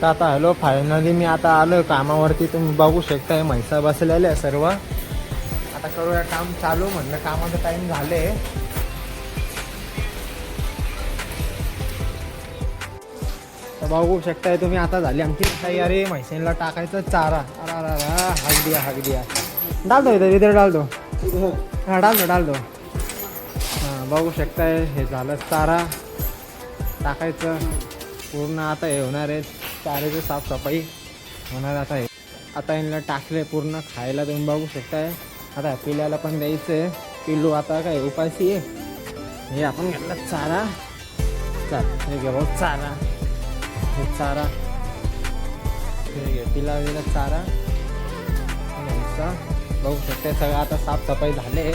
तर आता hello finally मी आता आलो कामावरती तुम्ही बघू शकताय म्हैसा बसलेल्या सर्व. आता करूया काम चालू म्हणलं कामाचं टाइम झाले. तर बघू शकताय तुम्ही आता झाली आमची तयारी. म्हैसेनला टाकायचं चारा. अरा अरा अरा हाक दिया हाक दिया डाल दो इधर इधर डाल दो हां डाल दो डाल दो हां बघू शकताय हे झालं चारा. टाकायचं. पूर्ण आता हे होणार आहे चाऱ्याची साफसफाई होणार आता आहे आता यांना टाकले पूर्ण खायला तुम्ही बघू शकताय. आता पिल्याला पण द्यायचं आहे पिल्लू आता काय उपाशी आहे. हे आपण घेतला चारा. चाल हे घे भाऊ चारा. हे चारा. हे घे पिला गेला चारा. बघू शकते सगळं आता साफसफाई झाले.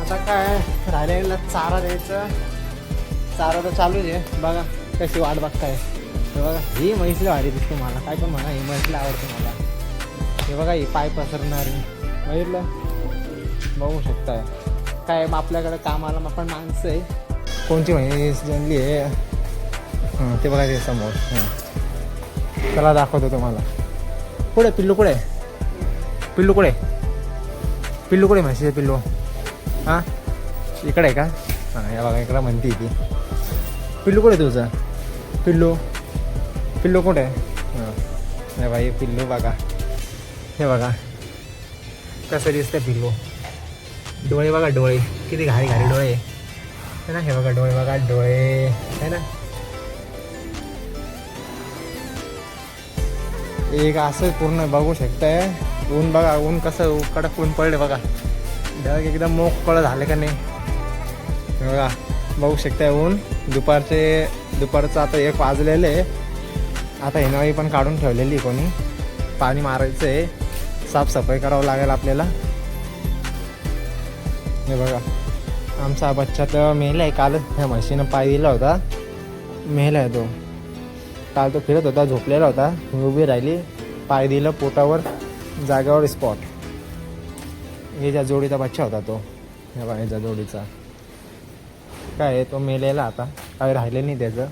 आता काय राहिलेला चारा द्यायचं. चारा तर चालूच आहे. बघा कशी वाट बघताय. हे बघा ही म्हैसला भारी दिसते मला. काय पण म्हणा ही म्हैसला आवडते मला. हे बघा ही पाय पसरणारी. बघितलं? बघू शकताय काय मग आपल्याकडे कामाला मग पण माणसं आहे. कोणती म्हैस जनली आहे? ते बघा ते समोर. चला दाखवतो तुम्हाला. कुठे पिल्लू कुठे पिल्लू कुठे पिल्लू कुठे म्हशीचे पिल्लू? हां? इकडे आहे का? हां या बघा इकडं म्हणते ती. पिल्लू कुठे तुझं? पिल्लू? पिल्लू कुठे? आहे हां बाई पिल्लू बघा. हे बघा. कसं दिसतं पिल्लू? डोळे बघा डोळे. किती घारी घारी डोळे है ना हे बघा डोळे बघा डोळे. है ना. एक असं पूर्ण बघू शकताय. ऊन बघा ऊन कसं कडक ऊन पडले बघा. ढग एकदम मोकळं झालं का नाही? हे बघा बघू शकताय ऊन. दुपारचे दुपारचं आता एक वाजलेलं आहे. आता हिनवाई पण काढून ठेवलेली कोणी. पाणी मारायचं आहे साफसफाई करावं लागेल आपल्याला. हे बघा. आमचा बच्चा तर मेला आहे काल. ह्या म्हशीनं पाय दिला होता. मेला आहे तो. काल तो फिरत होता झोपलेला होता. उभी राहिली. पाय दिलं पोटावर. जागेवर स्पॉट हे ज्या जोडीचा बच्चा होता तो. ह्या बाहेरच्या जोडीचा. काय आहे? तो मेलेला आता. काय राहिले नाही त्याचं.